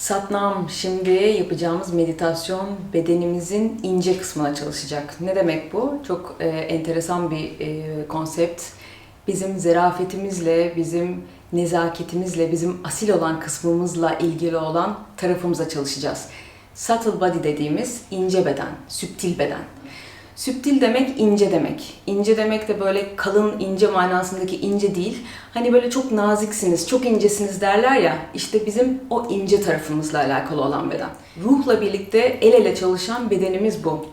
Satnam şimdi yapacağımız meditasyon bedenimizin ince kısmına çalışacak. Ne demek bu? Çok e, enteresan bir e, konsept. Bizim zerafetimizle, bizim nezaketimizle, bizim asil olan kısmımızla ilgili olan tarafımıza çalışacağız. Subtle body dediğimiz ince beden, süptil beden. Süptil demek ince demek. İnce demek de böyle kalın ince manasındaki ince değil. Hani böyle çok naziksiniz, çok incesiniz derler ya. İşte bizim o ince tarafımızla alakalı olan beden. Ruhla birlikte el ele çalışan bedenimiz bu.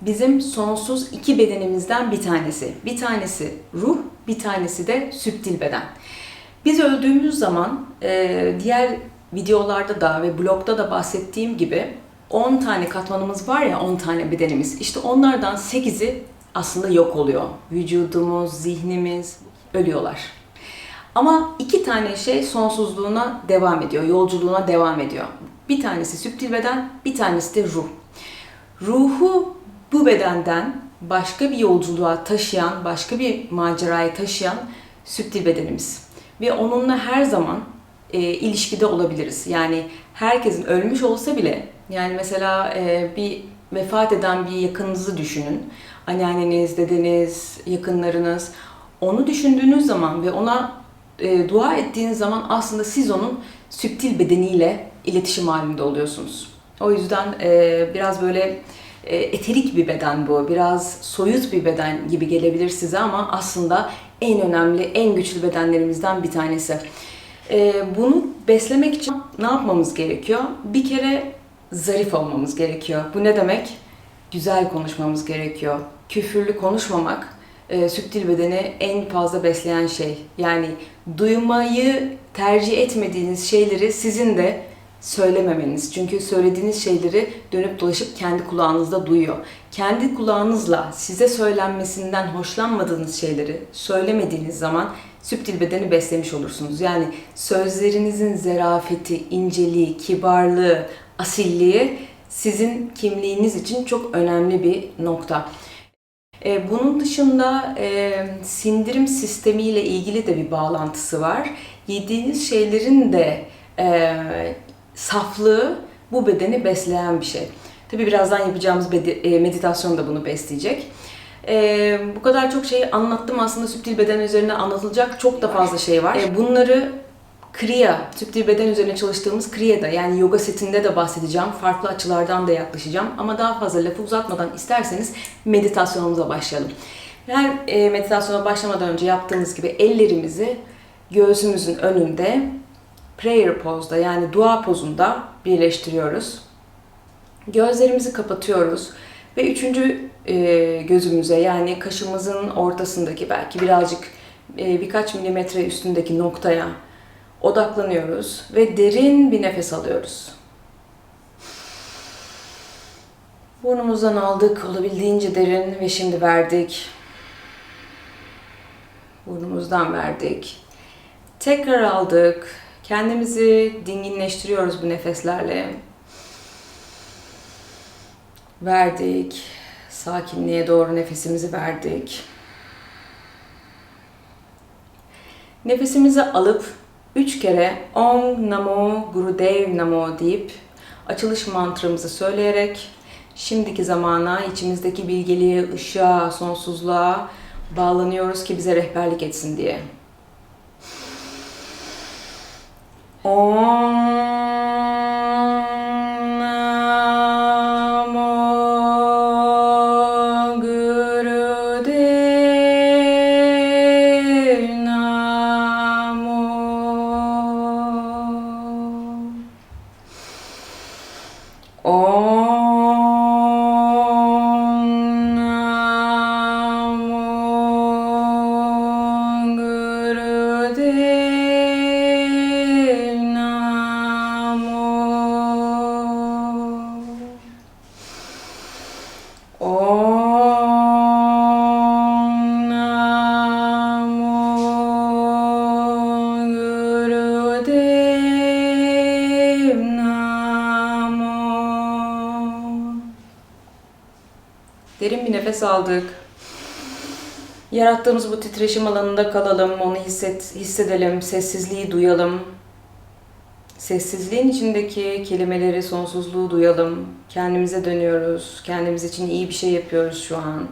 Bizim sonsuz iki bedenimizden bir tanesi. Bir tanesi ruh, bir tanesi de süptil beden. Biz öldüğümüz zaman diğer videolarda da ve blogda da bahsettiğim gibi 10 tane katmanımız var ya 10 tane bedenimiz. İşte onlardan 8'i aslında yok oluyor. Vücudumuz, zihnimiz ölüyorlar. Ama iki tane şey sonsuzluğuna devam ediyor, yolculuğuna devam ediyor. Bir tanesi süptil beden, bir tanesi de ruh. Ruhu bu bedenden başka bir yolculuğa taşıyan, başka bir maceraya taşıyan süptil bedenimiz. Ve onunla her zaman e, ilişkide olabiliriz. Yani herkesin ölmüş olsa bile yani mesela e, bir vefat eden bir yakınınızı düşünün. Anneanneniz, dedeniz, yakınlarınız. Onu düşündüğünüz zaman ve ona e, dua ettiğiniz zaman aslında siz onun süptil bedeniyle iletişim halinde oluyorsunuz. O yüzden e, biraz böyle e, eterik bir beden bu. Biraz soyut bir beden gibi gelebilir size ama aslında en önemli, en güçlü bedenlerimizden bir tanesi. E, bunu beslemek için ne yapmamız gerekiyor? Bir kere zarif olmamız gerekiyor. Bu ne demek? Güzel konuşmamız gerekiyor. Küfürlü konuşmamak e, süptil bedeni en fazla besleyen şey. Yani duymayı tercih etmediğiniz şeyleri sizin de söylememeniz. Çünkü söylediğiniz şeyleri dönüp dolaşıp kendi kulağınızda duyuyor. Kendi kulağınızla size söylenmesinden hoşlanmadığınız şeyleri söylemediğiniz zaman süptil bedeni beslemiş olursunuz. Yani sözlerinizin zerafeti, inceliği, kibarlığı, asilliği sizin kimliğiniz için çok önemli bir nokta. Ee, bunun dışında e, sindirim sistemiyle ilgili de bir bağlantısı var. Yediğiniz şeylerin de e, saflığı bu bedeni besleyen bir şey. Tabi birazdan yapacağımız e, meditasyon da bunu besleyecek. E, bu kadar çok şeyi anlattım aslında süptil beden üzerine anlatılacak çok da fazla şey var. E, bunları Kriya, süptil beden üzerine çalıştığımız Kriya'da yani yoga setinde de bahsedeceğim. Farklı açılardan da yaklaşacağım. Ama daha fazla lafı uzatmadan isterseniz meditasyonumuza başlayalım. Her e, meditasyona başlamadan önce yaptığımız gibi ellerimizi göğsümüzün önünde prayer pose'da yani dua pozunda birleştiriyoruz. Gözlerimizi kapatıyoruz ve üçüncü e, gözümüze yani kaşımızın ortasındaki belki birazcık e, birkaç milimetre üstündeki noktaya odaklanıyoruz ve derin bir nefes alıyoruz. Burnumuzdan aldık olabildiğince derin ve şimdi verdik. Burnumuzdan verdik. Tekrar aldık. Kendimizi dinginleştiriyoruz bu nefeslerle. Verdik. Sakinliğe doğru nefesimizi verdik. Nefesimizi alıp Üç kere Om Namo Gurudev Namo deyip açılış mantramızı söyleyerek şimdiki zamana, içimizdeki bilgeliğe, ışığa, sonsuzluğa bağlanıyoruz ki bize rehberlik etsin diye. Om nefes aldık. Yarattığımız bu titreşim alanında kalalım, onu hisset, hissedelim, sessizliği duyalım. Sessizliğin içindeki kelimeleri, sonsuzluğu duyalım. Kendimize dönüyoruz. Kendimiz için iyi bir şey yapıyoruz şu an.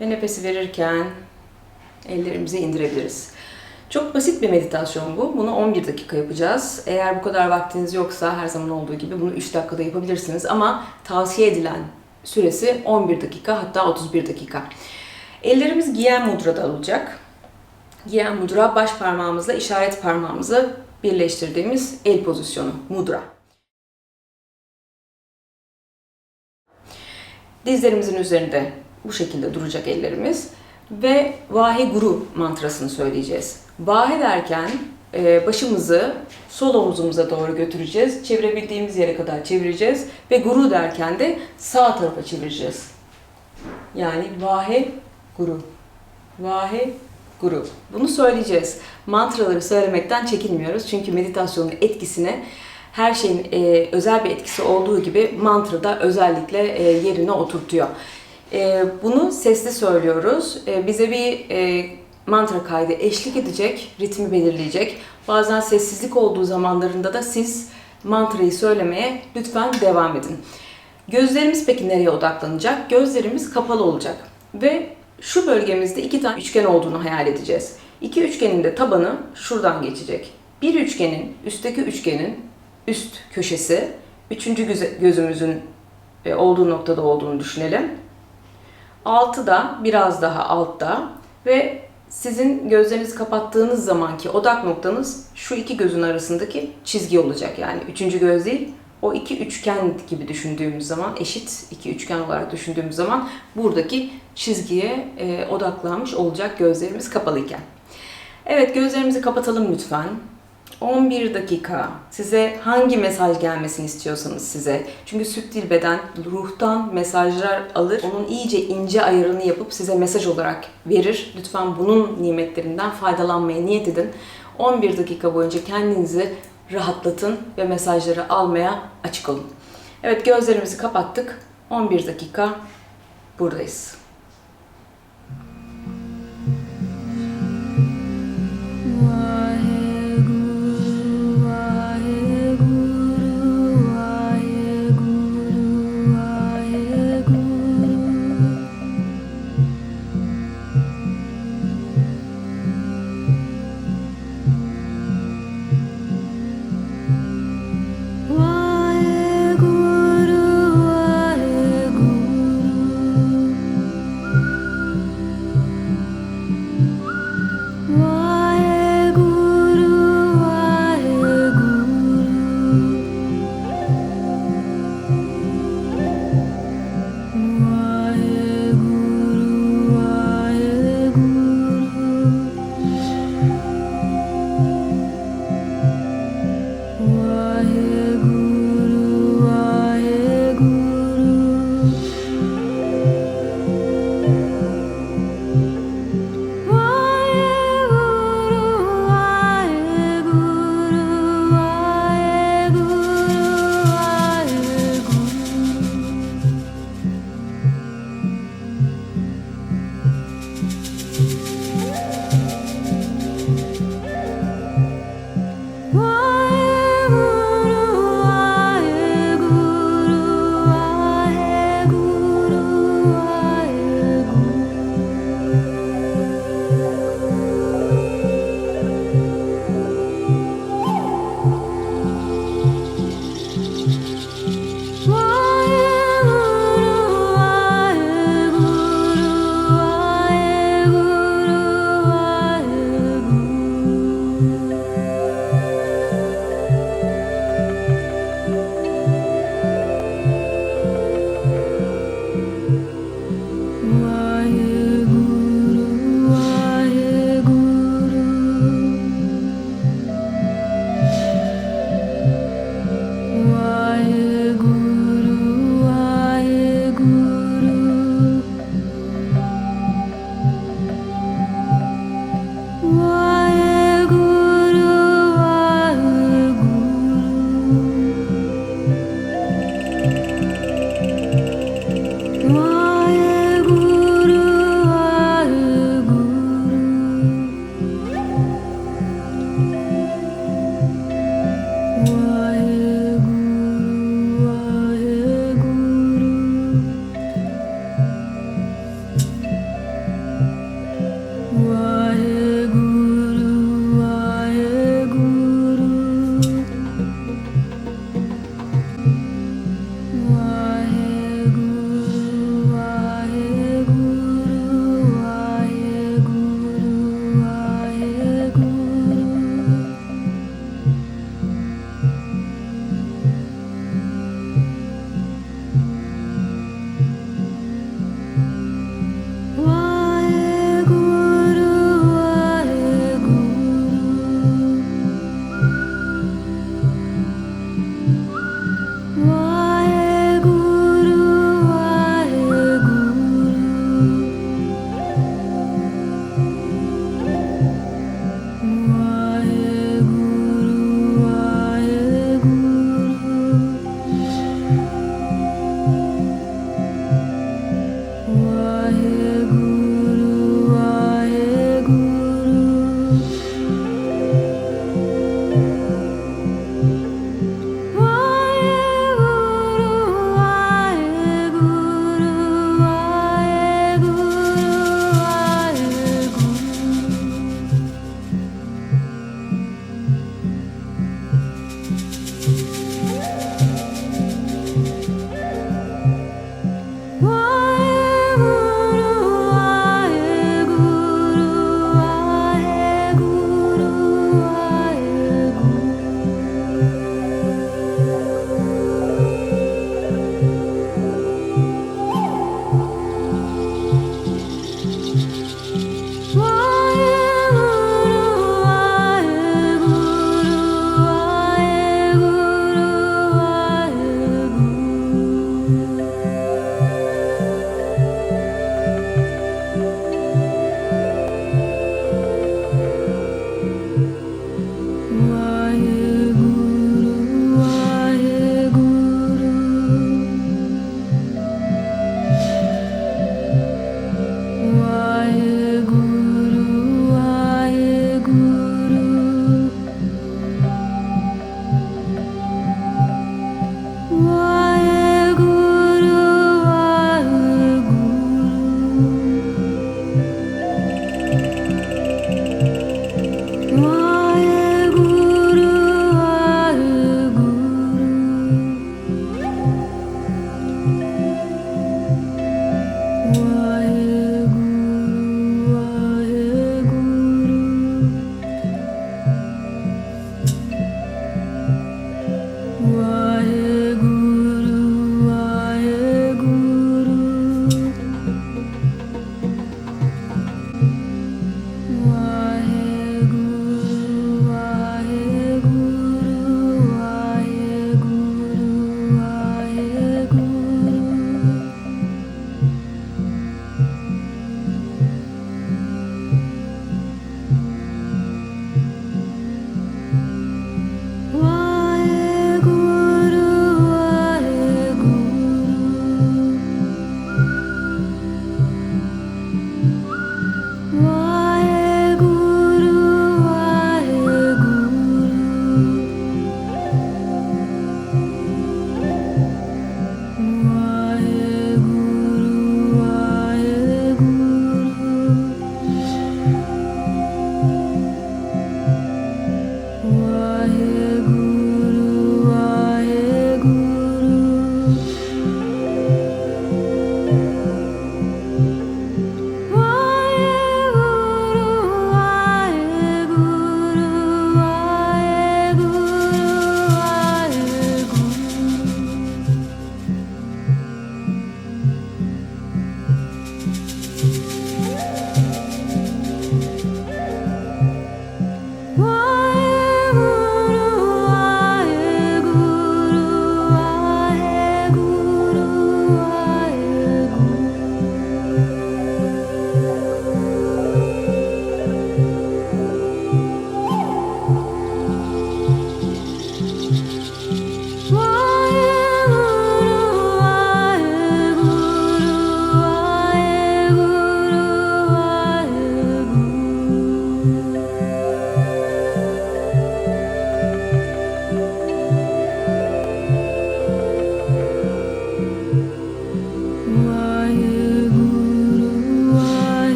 Ve nefesi verirken ellerimizi indirebiliriz. Çok basit bir meditasyon bu. Bunu 11 dakika yapacağız. Eğer bu kadar vaktiniz yoksa her zaman olduğu gibi bunu 3 dakikada yapabilirsiniz. Ama tavsiye edilen süresi 11 dakika hatta 31 dakika. Ellerimiz giyen mudrada olacak. Giyen mudra baş parmağımızla işaret parmağımızı birleştirdiğimiz el pozisyonu mudra. Dizlerimizin üzerinde bu şekilde duracak ellerimiz ve Vahe Guru mantrasını söyleyeceğiz. Vahe derken e, başımızı sol omuzumuza doğru götüreceğiz. Çevirebildiğimiz yere kadar çevireceğiz ve Guru derken de sağ tarafa çevireceğiz. Yani Vahe Guru. Vahe Guru. Bunu söyleyeceğiz. Mantraları söylemekten çekinmiyoruz. Çünkü meditasyonun etkisine her şeyin e, özel bir etkisi olduğu gibi mantra da özellikle e, yerine oturtuyor. E, bunu sesli söylüyoruz. E, bize bir e, mantra kaydı eşlik edecek, ritmi belirleyecek. Bazen sessizlik olduğu zamanlarında da siz mantrayı söylemeye lütfen devam edin. Gözlerimiz peki nereye odaklanacak? Gözlerimiz kapalı olacak. Ve şu bölgemizde iki tane üçgen olduğunu hayal edeceğiz. İki üçgenin de tabanı şuradan geçecek. Bir üçgenin, üstteki üçgenin üst köşesi, üçüncü gözümüzün e, olduğu noktada olduğunu düşünelim. Altı da biraz daha altta ve sizin gözlerinizi kapattığınız zamanki odak noktanız şu iki gözün arasındaki çizgi olacak. Yani üçüncü göz değil, o iki üçgen gibi düşündüğümüz zaman, eşit iki üçgen olarak düşündüğümüz zaman buradaki çizgiye e, odaklanmış olacak gözlerimiz kapalıyken. Evet gözlerimizi kapatalım lütfen. 11 dakika size hangi mesaj gelmesini istiyorsanız size. Çünkü süt beden ruhtan mesajlar alır. Onun iyice ince ayarını yapıp size mesaj olarak verir. Lütfen bunun nimetlerinden faydalanmaya niyet edin. 11 dakika boyunca kendinizi rahatlatın ve mesajları almaya açık olun. Evet gözlerimizi kapattık. 11 dakika buradayız.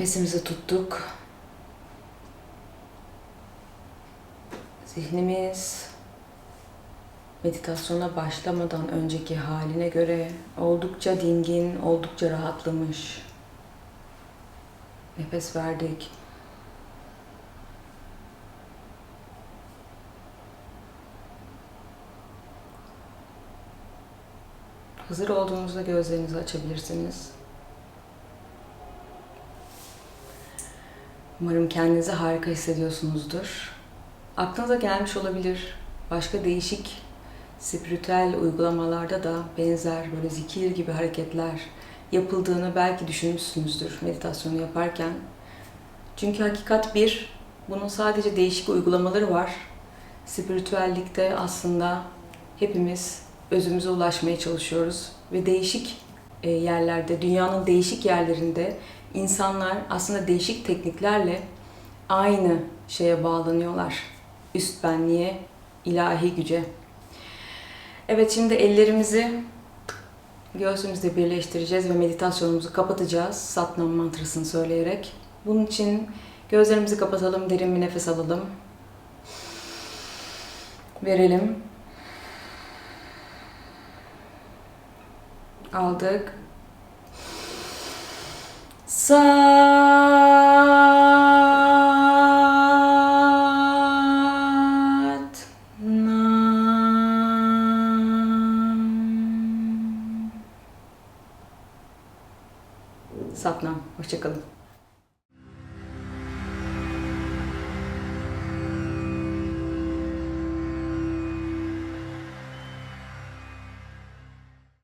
Nefesimizi tuttuk. Zihnimiz meditasyona başlamadan önceki haline göre oldukça dingin, oldukça rahatlamış. Nefes verdik. Hazır olduğunuzda gözlerinizi açabilirsiniz. Umarım kendinizi harika hissediyorsunuzdur. Aklınıza gelmiş olabilir. Başka değişik spiritüel uygulamalarda da benzer böyle zikir gibi hareketler yapıldığını belki düşünmüşsünüzdür meditasyonu yaparken. Çünkü hakikat bir, bunun sadece değişik uygulamaları var. Spiritüellikte aslında hepimiz özümüze ulaşmaya çalışıyoruz ve değişik e, yerlerde, dünyanın değişik yerlerinde insanlar aslında değişik tekniklerle aynı şeye bağlanıyorlar. Üst benliğe, ilahi güce. Evet şimdi ellerimizi göğsümüzde birleştireceğiz ve meditasyonumuzu kapatacağız Satnam mantrasını söyleyerek. Bunun için gözlerimizi kapatalım, derin bir nefes alalım. Verelim. Aldık. Sat Nam. Satnam. Hoşçakalın.